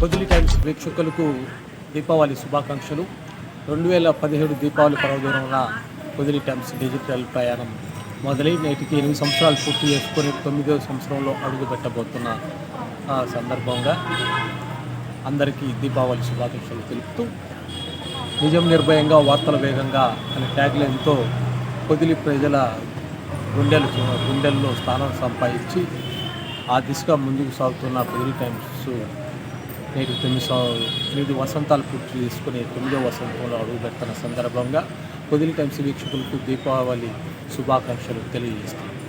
Podili times ప్రేక్షకులకు దీపావళి శుభాకాంక్షలు. రెండు వేల పదిహేడు దీపావళి పర్వదినంలో పొదిలి టైమ్స్ డిజిటల్ ప్రయాణం మొదలై నేటికి ఎనిమిది సంవత్సరాలు పూర్తి చేసుకొని తొమ్మిదో సంవత్సరంలో అడుగు పెట్టబోతున్న ఆ, సందర్భంగా అందరికీ దీపావళి శుభాకాంక్షలు తెలుపుతూ నిజం నిర్భయంగా వార్తల వేగంగా అనే ట్యాగ్లైన్తో పొదిలి ప్రజల గుండెలు గుండెల్లో స్థానం సంపాదించి ఆ దిశగా ముందుకు సాగుతున్న పొదిలి టైమ్స్ నేటి తొమ్మిది ఎనిమిది వసంతాలు పూర్తి చేసుకుని తొమ్మిదో వసంతంలో అడుగు పెడుతున్న సందర్భంగా పొదిలి టైమ్స్ వీక్షకులకు దీపావళి శుభాకాంక్షలు తెలియజేస్తాను